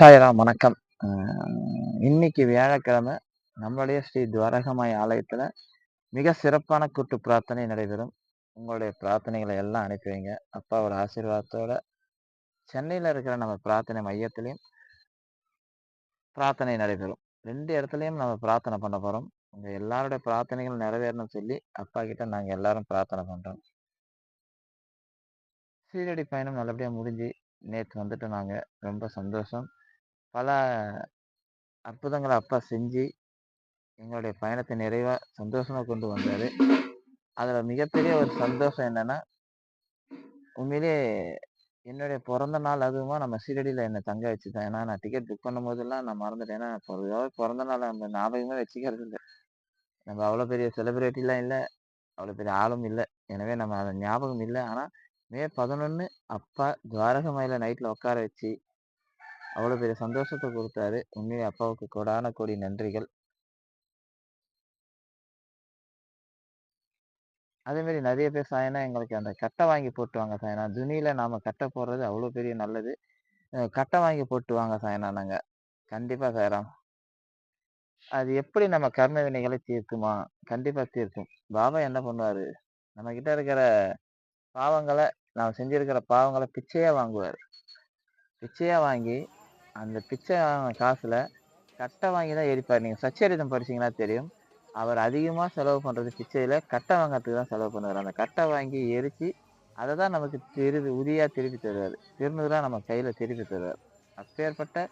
சாய்ராம் வணக்கம். இன்னைக்கு வியாழக்கிழமை நம்மளுடைய ஸ்ரீ துவாரகமாய் ஆலயத்தில் மிக சிறப்பான கூட்டு பிரார்த்தனை நடைபெறும். உங்களுடைய பிரார்த்தனைகளை எல்லாம் அனுப்பி வைங்க அப்பாவோட ஆசீர்வாதத்தோட சென்னையில் இருக்கிற நம்ம பிரார்த்தனை மையத்திலையும் பிரார்த்தனை நடைபெறும். ரெண்டு இடத்துலையும் நம்ம பிரார்த்தனை பண்ண போகிறோம் உங்கள் எல்லாருடைய பிரார்த்தனைகள் நிறைவேறணும்னு சொல்லி அப்பா கிட்ட நாங்கள் எல்லாரும் பிரார்த்தனை பண்ணுறோம் சீரடி பயணம் நல்லபடியாக முடிஞ்சு நேற்று வந்துட்டு நாங்கள் ரொம்ப சந்தோஷம். பல அற்புதங்களை அப்பா செஞ்சு எங்களுடைய பயணத்தை நிறைவாக சந்தோஷமாக கொண்டு வந்தார். அதில் மிகப்பெரிய ஒரு சந்தோஷம் என்னென்னா உண்மையிலே என்னுடைய பிறந்த நாள் அதுவுமா நம்ம சீரடியில் என்னை தங்க வச்சுதான். ஏன்னா நான் டிக்கெட் புக் பண்ணும் போதெல்லாம் நான் மறந்துட்டேன். ஏன்னா பொதுவாக பிறந்த நாள் அந்த ஞாபகமே வச்சுக்கிறது இல்லை. நம்ம அவ்வளோ பெரிய செலிப்ரிட்டிலாம் இல்லை. அவ்வளோ பெரிய ஆளும் இல்லை. எனவே நம்ம அதை ஞாபகம் இல்லை. ஆனால் மே பதினொன்று அப்பா துவாரகமாயில் நைட்டில் உட்கார வச்சு அவ்வளோ பெரிய சந்தோஷத்தை கொடுத்தாரு. உண்மையை அப்பாவுக்கு கோடான கோடி நன்றிகள். அதேமாரி நிறைய பேர் சாயனா எங்களுக்கு அந்த கட்டை வாங்கி போட்டு வாங்க சாயனா. துணியில் நாம் கட்டை போடுறது அவ்வளோ பெரிய நல்லது. கட்டை வாங்கி போட்டு வாங்க சாயனா நாங்கள் கண்டிப்பாக சாயராம் அது எப்படி நம்ம கர்ம வினைகளை தீர்க்குமா? கண்டிப்பாக தீர்க்கும். பாபா என்ன பண்ணுவார்? நம்ம கிட்ட இருக்கிற பாவங்களை நாம் செஞ்சிருக்கிற பாவங்களை பிச்சையாக வாங்குவார். பிச்சையாக வாங்கி அந்த பிச்சை காசில் கட்டை வாங்கி தான் எரிப்பார் நீங்கள் சச்சரிதம் படிச்சீங்கன்னா தெரியும். அவர் அதிகமாக செலவு பண்ணுறது பிச்சையில் கட்டை வாங்கிறதுக்கு தான் செலவு பண்ணுவார். அந்த கட்டை வாங்கி எரித்து அதை தான் நமக்கு திருது உரியாக திருப்பி தருவார். திருநூறாக நம்ம கையில் திருப்பி தருவார். அப்பேற்பட்ட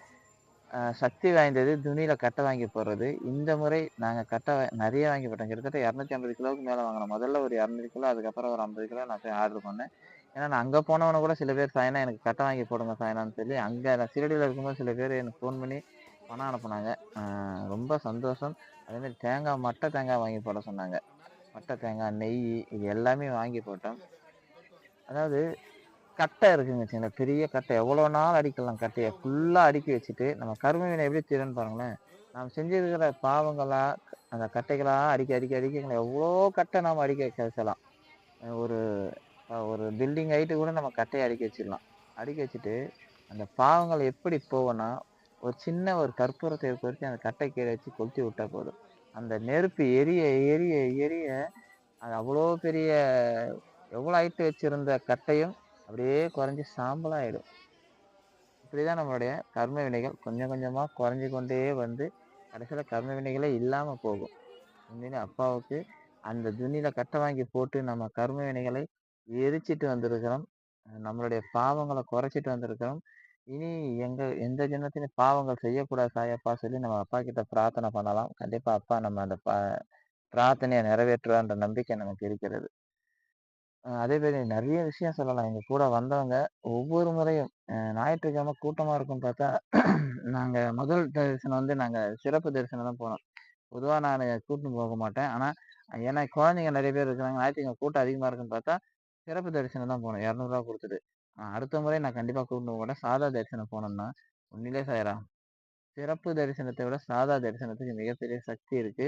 சக்தி வாய்ந்தது துணியில் கட்டை வாங்கி போடுறது. இந்த முறை நாங்கள் கட்டை நிறைய வாங்கி போட்டோம். கிட்டத்தட்ட இரநூத்தி ஐம்பது கிலோவுக்கு மேலே வாங்கினோம். முதல்ல ஒரு இரநூறு கிலோ அதுக்கப்புறம் ஒரு ஐம்பது கிலோ நான் போய் ஆர்டர் பண்ணேன். ஏன்னா நான் அங்கே போனவன கூட சில பேர் சாயனா எனக்கு கட்டை வாங்கி போடுங்க சாயனான்னு சொல்லி அங்கே நான் சீரடியில் இருக்கும்போது சில பேர் எனக்கு ஃபோன் பண்ணி பணம் அனுப்புனாங்க. ரொம்ப சந்தோஷம். அதேமாதிரி தேங்காய் மட்டை தேங்காய் வாங்கி போட சொன்னாங்க. மட்டை தேங்காய் நெய் இது எல்லாமே வாங்கி போட்டோம். அதாவது கட்டை இருக்குங்க சின்ன பெரிய கட்டை. எவ்வளோ நாள் அடிக்கலாம் கட்டையை? ஃபுல்லாக அடுக்கி வச்சுட்டு நம்ம கரும எப்படி தீரன்னு பாருங்களேன். நாம் செஞ்சிருக்கிற பாவங்களாக அந்த கட்டைகளாக அடிக்க அடிக்க அடிக்க எவ்வளோ கட்டை நாம் அடிக்க கழிச்சலாம் ஒரு ஒரு பில்டிங் ஹைட்டு கூட நம்ம கட்டையை அடுக்கி வச்சிடலாம். அடுக்கி வச்சுட்டு அந்த பாவங்கள் எப்படி போவோன்னா ஒரு சின்ன ஒரு கற்பூரத்தை பொறுத்து அந்த கட்டை கீழே வச்சு கொளுத்தி விட்டா போதும். அந்த நெருப்பு எரிய எரிய எரிய அது அவ்வளோ பெரிய எவ்வளோ ஹைட்டு வச்சுருந்த கட்டையும் அப்படியே குறைஞ்சி சாம்பலாகிடும் இப்படி தான் நம்மளுடைய கர்ம வினைகள் கொஞ்சம் கொஞ்சமாக குறைஞ்சி கொண்டே வந்து கடைசியில் கர்ம வினைகளே இல்லாமல் போகும். உண்மையிலே அப்பாவுக்கு அந்த துணியில் கட்டை வாங்கி போட்டு நம்ம கர்ம வினைகளை எரிச்சிட்டு வந்திருக்கிறோம். நம்மளுடைய பாவங்களை குறைச்சிட்டு வந்திருக்கிறோம். இனி எங்க எந்த ஜென்மத்திலும் பாவங்கள் செய்யக்கூடாது சாயப்பா சொல்லி நம்ம அப்பா கிட்ட பிரார்த்தனை பண்ணலாம். கண்டிப்பா அப்பா நம்ம அந்த பிரார்த்தனையை நிறைவேற்றுவான்ற நம்பிக்கை நமக்கு இருக்கிறது. அதே மாதிரி நிறைய விஷயம் சொல்லலாம். எங்க கூட வந்தவங்க ஒவ்வொரு முறையும் ஞாயிற்றுக்கிழமை கூட்டமா இருக்கும் பார்த்தா நாங்க முதல் தரிசனம் வந்து நாங்க சிறப்பு தரிசனம் தான் போனோம். பொதுவா நான் கூட்டின்னு போக மாட்டேன். ஆனா ஏன்னா குழந்தைங்க நிறைய பேர் இருக்கிறாங்க. ஞாயிற்றுக்கிழமை கூட்டம் அதிகமா இருக்குன்னு பார்த்தா சிறப்பு தரிசனம் தான் போனோம் இரநூறுவா கொடுத்துட்டு அடுத்த முறை நான் கண்டிப்பாக கூப்பிட்டு கூட சாதா தரிசனம் போனோம்னா உண்மையிலே சாயரா சிறப்பு தரிசனத்தை விட சாதா தரிசனத்துக்கு மிகப்பெரிய சக்தி இருக்கு.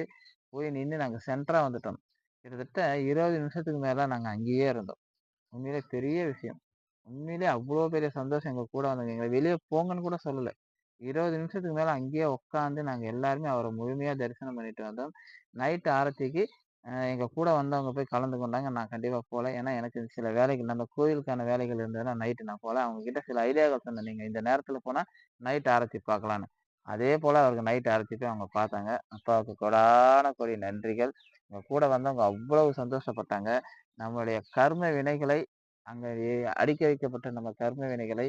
போய் நின்று நாங்கள் சென்டரா வந்துட்டோம். கிட்டத்தட்ட இருபது நிமிஷத்துக்கு மேல நாங்கள் அங்கேயே இருந்தோம். உண்மையிலே பெரிய விஷயம். உண்மையிலே அவ்வளோ பெரிய சந்தோஷம் எங்கள் கூட வந்தாங்க எங்களை வெளியே போங்கன்னு கூட சொல்லலை. இருபது நிமிஷத்துக்கு மேலே அங்கேயே உட்காந்து நாங்கள் எல்லாருமே அவரை முழுமையாக தரிசனம் பண்ணிட்டு வந்தோம். நைட்டு ஆரத்திக்கு எங்க கூட வந்தவங்க போய் கலந்து கொண்டாங்க. நான் கண்டிப்பா போல. ஏன்னா எனக்கு சில வேலைகள் நம்ம கோயிலுக்கான வேலைகள் இருந்ததுன்னா நைட்டு நான் போகல அவங்க கிட்ட சில ஐடியாக்கள் சொன்னேன். நீங்க இந்த நேரத்துல போனா நைட் ஆரத்தி பார்க்கலான்னு. அதே போல அவருக்கு நைட் ஆரத்தி போய் அவங்க பார்த்தாங்க. அப்பாவுக்கு கொடான கொடி நன்றிகள். எங்க கூட வந்தவங்க அவ்வளவு சந்தோஷப்பட்டாங்க. நம்மளுடைய கர்ம வினைகளை அங்க அடிக்க வைக்கப்பட்ட நம்ம கர்ம வினைகளை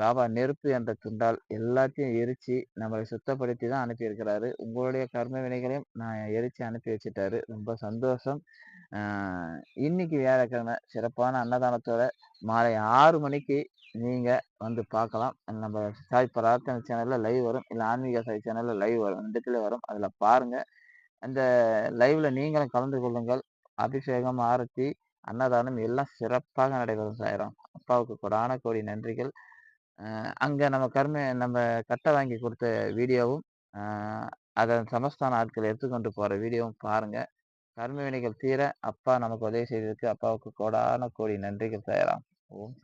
பாபா நெருப்பு என்ற துண்டால் எல்லாத்தையும் எரிச்சு நம்மளை சுத்தப்படுத்தி தான் அனுப்பியிருக்கிறாரு. உங்களுடைய கர்ம வினைகளையும் நான் எரிச்சு அனுப்பி வச்சுட்டாரு. ரொம்ப சந்தோஷம். இன்னைக்கு வியாழக்கிழமை சிறப்பான அன்னதானத்தோட மாலை ஆறு மணிக்கு நீங்க வந்து பார்க்கலாம். நம்ம சாய் பிரார்த்தனை சேனல்ல லைவ் வரும். இல்லை ஆன்மீக சாய் சேனல்ல லைவ் வரும். ரெண்டுத்துல வரும். அதுல பாருங்க. அந்த லைவ்ல நீங்களும் கலந்து கொள்ளுங்கள். அபிஷேகம் ஆரத்தி அன்னதானம் எல்லாம் சிறப்பாக நடைபெறும் சாயிரம். அப்பாவுக்கு கொடான கோடி நன்றிகள். அங்கே நம்ம கர்ம நம்ம கட்டை வாங்கி கொடுத்த வீடியோவும் அதன் சமஸ்தான ஆட்கள் எடுத்துக்கொண்டு போகிற வீடியோவும் பாருங்கள் கர்ம வினைகள் தீர அப்பா நமக்கு உதவி செய்ததுக்கு அப்பாவுக்கு கோடான கோடி நன்றிகள் செய்யலாம் ஓம்